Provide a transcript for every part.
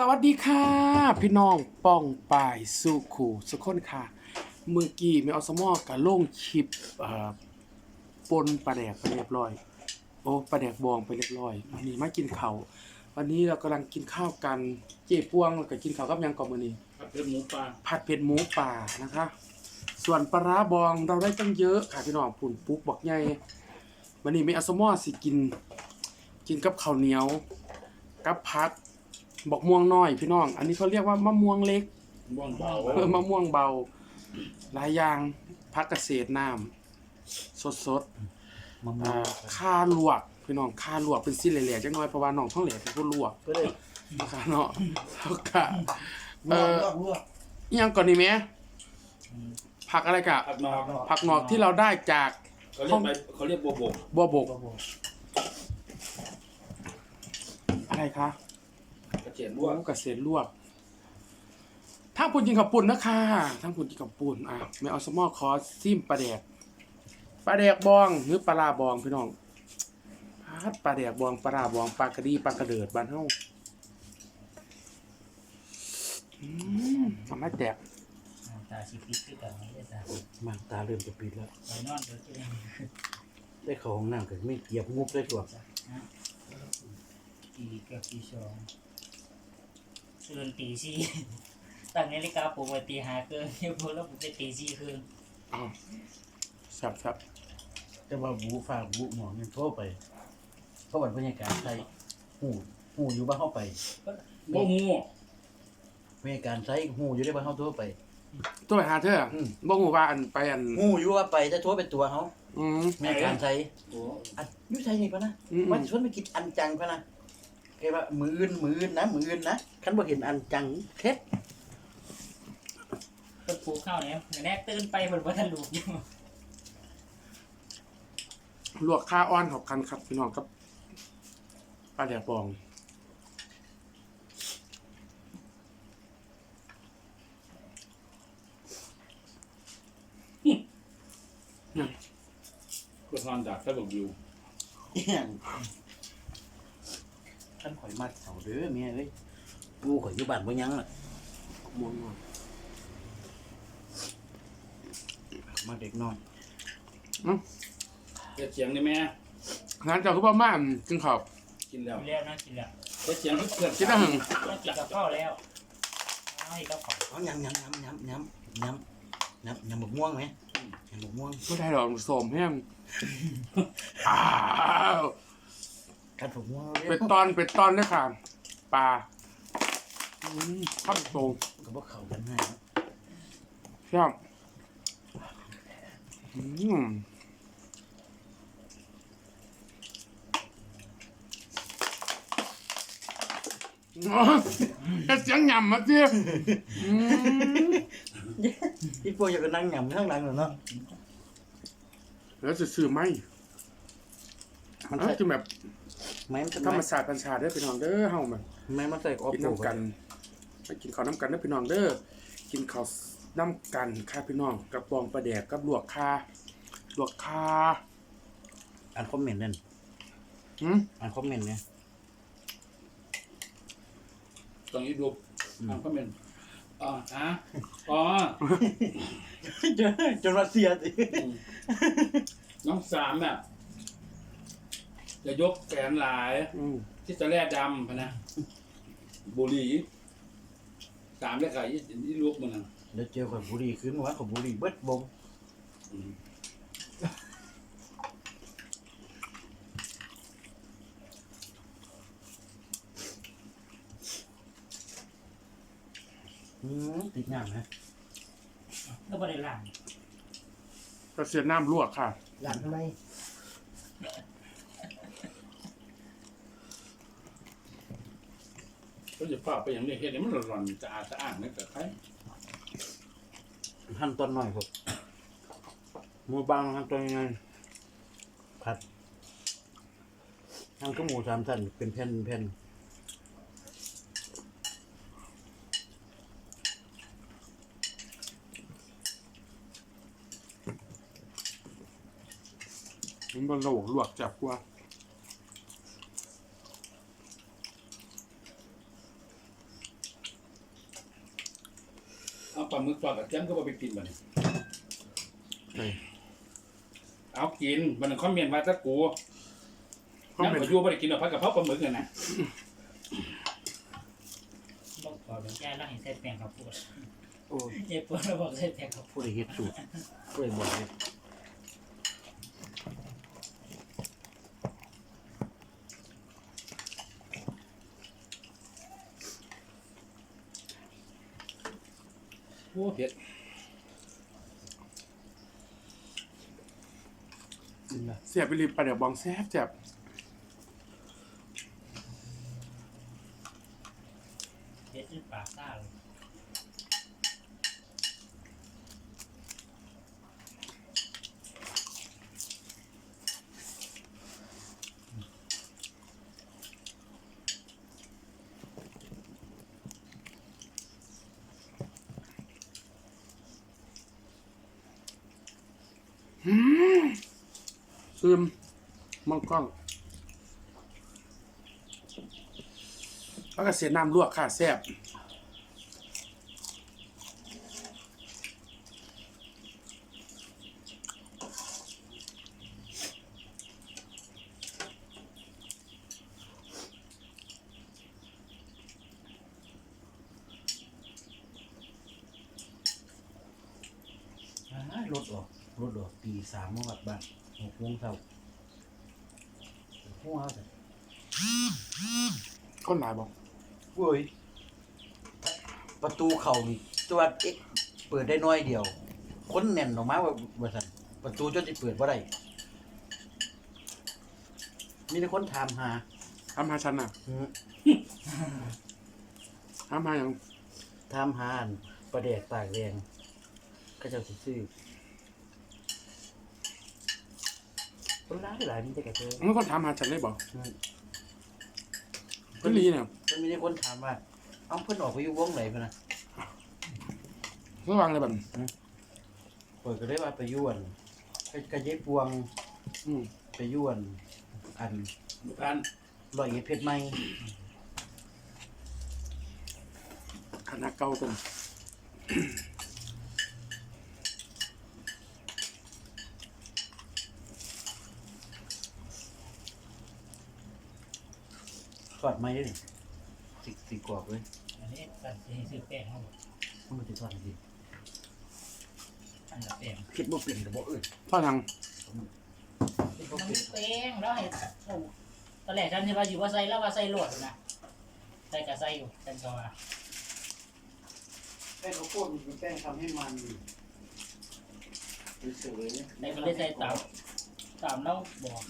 สวัสดีค่ะ พี่น้องป้องป่ายสุขูสุกคนค่ะ เมื่อกี้แม่อสมอกับลงคลิปเอ่อปนปลาแดกไปเรียบร้อย โอ้ปลาแดกบองไปเรียบร้อยวันนี้มากินข้าววันนี้เรากำลังกินข้าวกันเจ๊พวงแล้วก็กินข้าวกับหยังก่อนมื้อนี้ผัดเผ็ดหมูปลาผัดเผ็ดหมูป่านะคะ ส่วนปลาร้าบองเราได้ตั้งเยอะค่ะพี่น้องปุ่นปุ๊กบอกใหญ่วันนี้แม่อสมอสิกิน กินกับข้าวเหนียว กับผัก บอกม่วงน้อยพี่น้อง อันนี้เขาเรียกว่ามะม่วงเล็กม่วงเบาเออมะม่วงเบา หลายอย่างพักเกษตรน้ำสดสดมะๆม่วอ่างข้าลวกพี่น้องข้าลวกเป็นสิ้นเหลวๆจังน้อยเพราะว่าน้องท้องเหลวเป็นผู้ลวกก็เลยนะคะเนาะแล้วก็เอลวกอลวกลวกอิหยังก่อนนี่แม่ผักอะไรกะผัดนอกผักหนอกที่เราได้จากเขาเรียกใบเขาเรียกบัวบกบัวบกลวกลวกอะไรคะกระ เทียมลบัววกเกษตรลวกถ้าปุ่นกินกับปุ่นนะคะถ้าปุ่นกินกับปุ่นอะไม่เอาสมอคอซิมปลาแดกปลาแดกบองหรือปลาลาบองพี่น้องพัดปลาแดกบองปลาลาบองปลากระดีปลากระเดิดบ้านเฮาอืมทำให้แตกตาสิปิดคือกันไม่ได้ตามางตาเริ่มจะปิดแล้ว ไปนอนเดี๋ยวจะได้ได้เข้าห้องน้ำก็ไม่เกียบงุบได้ตัวตีเกับตีสอง ตื่นตีสี่ตั้งนาฬิกาปลุกไว้ตีห้าเกินเดี๋ยวพอแล้วปลุกไปตีสี่คืนอ้าวสับสับแต่ว่าบูฝากบูหมอเนี่ยโทรไป เพราะวันบรรยากาศใส่หูหูอยู่บ้านเข้าไปบัวหมูบรรยากาศใส่หูอยู่ได้บ้านเข้าโทรไป ตัวไปหาเธออืม บ่ฮู้ว่าอันไปอัน หูอยู่ว่าไปจะโทรเป็นตัวเขาอืม บรรยากาศใส่โอ้อันอยุ่ใส่นี่ปะนะอืมว่าจะชวนไปกินอันจังปะนะ แกว่ามืออื่นมืออื่นนะมืออื่นนะคันบ่เห็นอันจังเท็ดเพิ่นปลุกเข้าเนี่ยแน่ตื่นไปเพิ่นว่าทันลูกอยู่ลวกข้าอ้อนของกันครับพี่น้องครับปลาแดกบองก็ทานจากตลกอยู่เอี่ยง ท่านข่อยมาเสาเด้อเมียเอ้ยกูข่อยอยู่บ้านบ่ยังล่ะม่วน้อยมาเด็กน้อยเฮ็ดเสียงได้ไหมงั้นเจ้าคือบ่มากินข้าวกินแล้วกินแล้วนะกินแล้วเฮ็ดเสียงที่เพื่อนกินได้หึงต้อกินกับข้าวแล้วเอาให้กับข้าวเอายำยำยำยำยำยำยำยำบกม่วงไหมยำบกม่วงไม่ได้ดอกสมแห้งอ้าว กันบกม่วงเป็นตอนเป็นตอนด้วยค่ะปลาอืมข้าวโตก็บ่เข้ากันง่ายเนาะใช่อืมอ๋อเฮ็ดเสียงหย่ำมาเจียอืมพี่พวกจะไปนั่งยำข้างหลังเหรอเนาะแล้วจะซื้อไหมมันเอ้าใส่คือแบบ ไม้มันธรรมศาสตร์ปัญชาเด้อพี่น้องเด้อเฮามันไม้มันใส่ออฟกินโปน้ำกันไปกินข้าวน้ำกันเด้อพี่น้องเด้อกินข้าวน้ำกันค่ะพี่น้องกระปองปลาแดกกับลวกคาลวกคาอ่านคอมเมนต์นั่นหืมอ่านคอมเมนต์เนี่ยตรงนี้ดูอ่าก็เป็นอ๋อฮะอ๋อจนจนรัสเซียสิอืมน้องสามแบบ จะยกแขนหลาย อืมที่จะแร่ดำพะนะ บุหรี่สามแล้วไก่ยี่ลูกมันนะเดี๋ยวเจอข่อยบุหรี่ขึ้นว่าข่อยบุหรี่เบิดบงอืมอืมติดน้ำนะก็บ่ได้ล้างกระเสียน้ำลวกค่ะหลานทำไม ก็จะฝากไปอย่างนี้เฮ็ดให้มันร้อนๆจะอาดจะอ่างนั่นกับใครหั่นตอนหน่อยครับหมูบางหั่นตอนยังไงผัดหั่นก็หมูสามชั้นเป็นแผ่นแผ่นมันบ่ลวกลวกจับกว่า อ อ ปลาห มึกทอดกับเทียมก็บ่ไปกินบัดนี้เอ้ย เอากินมันนคอมเมนต์ว่าถ้ากูคอมยังเมนไปต์อยู่บ่ได้กินหรอกพักกับเพราะปลาหมึกน่ะนะบอกขอเป็นแก้แล้วให้ใส่แป้งข้าวโพดโอ้เจ็บปวดแล้วบอกใส่แป้งข้าวโพดผู้ใดเฮ็ดสูตรผู้ใดบอกเฮ็ด อ้เผ็ดกินละเสียบไปรีบปลาแดกบองแซ่บแซ่บ เด็ดที่ปากซ่าเลย ซึมมองกล้องแล้วก็เสียน้ำลวกค่ะแซ่บอ้ายรถออกรถออกตีสามโมงกลับบ้าน หกโมงเช้าหัวเอาแต่ก้นหลายบอกโอ้ยประตูเข้านี่จวดเอ๊ะเปิดได้น้อยเดียว คนแน่นออกมาว่าว่าซั่นประตูจนสิเปิดบ่ได้มีแต่คนถามหาทำหาฉันน่ะหือทำหาอย่างถามหาอันประเดกตากแดงก็เจ้าสิซื้อ คนร้ายหลายมีแต่กระเทยมันก็ถามหาฉันได้บอกอืมเพิ่นลีเนี่ยมันมีแต่คนถามว่าเอ้าเพิ่นออกไปอยู่วงไหนพุ่นน่ะระวังเลยแบบเปิดก็ได้ว่าไปอยวนไปกระเยายปวงอืมไปอยวน อันพันร้อยเอ็ดเพชรใหม่คณะเก่าตร ทอดใหม่เด้นี่สิสิกรอบเลยอันนี้สั่นให้ซื้อแป้งเขาบอกมันสิทอดจริงอันละแป้งเฮ็ดบ่เป็นก็บ่เอิ้นพ่อทางเฮ็ดบ่มันเป็มีนแป้งแล้วให้โอ้ตอนแรกฉันคิดว่าอยู่ว่าใส่แล้วว่าใส่โหลดนะใส่กับใส่อยู่ฉันก็ว่าแป้งข้าวโพดมันเป็นแป้งทำให้มันสวยๆแต่ก็เลยใส่ตามตามแล้วบอก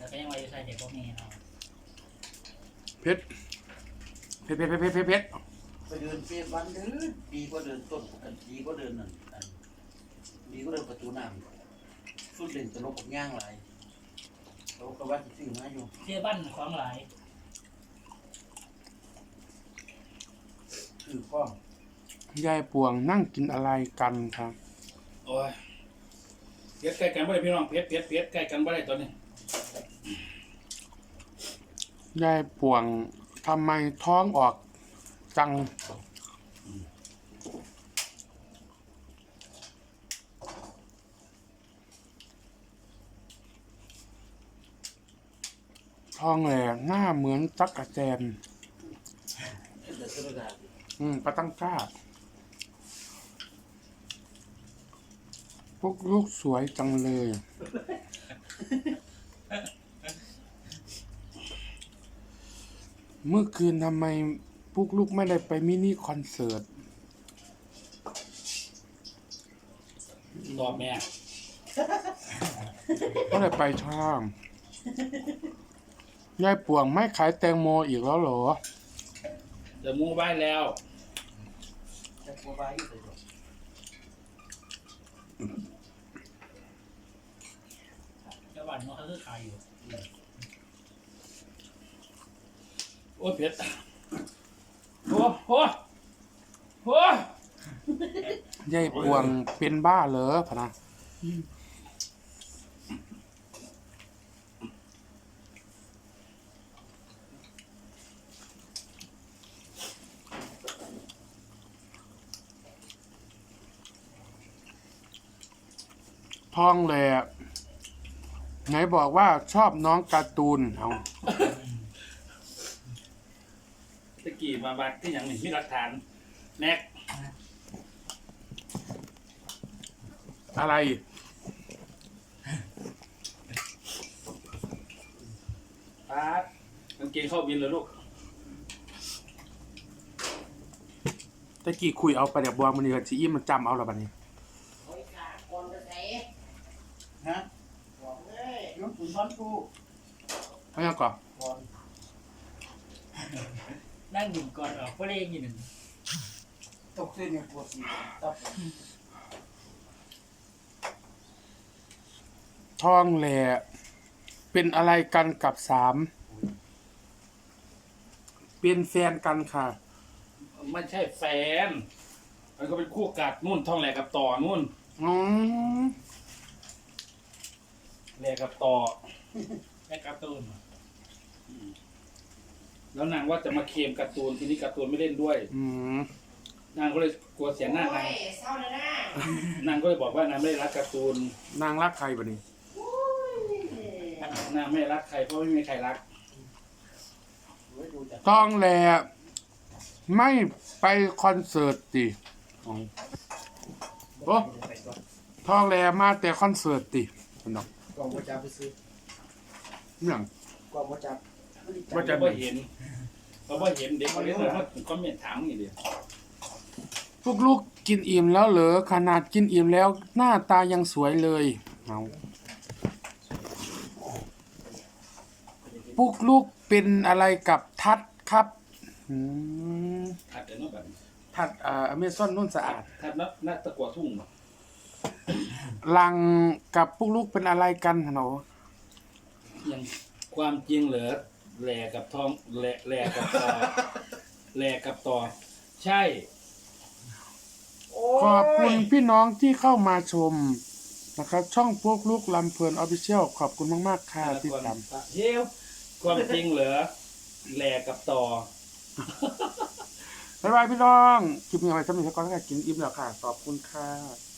แต่ก็ยังว่าอยู่ใส่เด็กพวกนี้เนาะเพชรเพชรเพชรเพชรเพชรเพชรไปเดินเฟซวันเด้อดีกว่าเดินต้นอันดีกว่าเดินนั่นอันดีกว่าเดินประตูน้ำสุดเด่นตลกกับย่างหลายเขาก็ว่าสิซื้อมาอยู่เที่ยบ้านของหลายคือป้อมยายปวงนั่งกินอะไรกันครับโอ้ยเผ็ดใกล้กันบ่ได้พี่น้องเผ็ดเผ็ดเผ็ดใกล้กันบ่ได้ตอนนี้ ยายป่วงทำไมท้องออกจังท้องแหลกหน้าเหมือนตักกะแตนอืมปลาตั้งก้าพวกลูกสวยจังเลย เมื่อคืนทำไมพวกลูกไม่ได้ไปมินิคอนเสิร์ตตอบแม่ก็เลยไปช่างยายป่วงไม่ขายแตงโมอีกแล้วเหรอเดี๋ยวหมูไว้แล้ว จะโมบายอยู่เลยเจ้าบ้านมันเขาคือขายอยู่ โอ้เผ็ดโอ้โหโอ้ยายปวงเป็นบ้าเหรอพนะท่องเลยไหนบอกว่าชอบน้องการ์ตูนเอา ตะกี้มาบัดที่อย่างนี้มีหลักฐานแน็กอะไร ปาดกางเกงเข้าบินเลยลูกตะกี้คุยเอาไปเดี๋ยวบวงมันนี่กันสิอี้มันจำเอาและบัดนี้ฮะบอกเลยน้องขุนช้อนกูเอายังก่อนก่อน นั่งดื่มก่อนออกก็เล่นอยู่หนึ่งตกเส้นเนี่ยปวดสีตับทองแหล่เป็นอะไรกันกับสาม เป็นแฟนกันค่ะ ไม่ใช่แฟน มันก็เป็นคู่กัดนู่นท่องแหลกกับต่อนู่นอืมแหลกกับต่อแม่การ์ตูน แล้วนางว่าจะมาเคลมการ์ตูนทีนี้การ์ตูนไม่เล่นด้วย อืมนางก็เลยกลัวเสียหน้านางนางก็เลยบอกว่านางไม่ได้รักการ์ตูน นางรักใครบัดนี้นางไม่รักใครเพราะไม่มีใครรักเว้ยดูจากทองแหล่ไม่ไปคอนเสิร์ตติอ๋อโอ้ไปก่อนทองแหล่มาแต่คอนเสิร์ตติคุณดอกกล่องประจับไปซื้อเรื่องกล่องประจับ ว่าจะเขาบ่เห็นเขาบ่เห็นเด็กเขาเล่นเลยเขาคอมเมนต์ถามอย่างเดียวพวกลูกกินอิ่มแล้วเหรอขนาดกินอิ่มแล้ว หน้าตายังสวยเลยเอาพวกลูกเป็นอะไรกับทัดครับอืมถัดแต่นอกแบบทัดเอ่ออเมซอนนุ่นสะอาด ถัดนักนักตะกัวทุ่งบ่ลังกับพวกลูกเป็นอะไรกันหนูยังความจริงเหรอ แหลกับทองแหลแหลกับต่อแหลกับต่อ ใช่ ขอบคุณพี่น้องที่เข้ามาชมนะครับ ช่องพวกลูกลำเพลินออฟฟิเชียลขอบคุณมากๆค่ะที่ตามเฮ้ยความจริงเหรอแหลกับต่อบ๊ายบายพี่น้องคลิปนี้เอาไว้สำหรับก่อนแล้วกันกินอิ่มแล้วค่ะ ขอบคุณค่ะ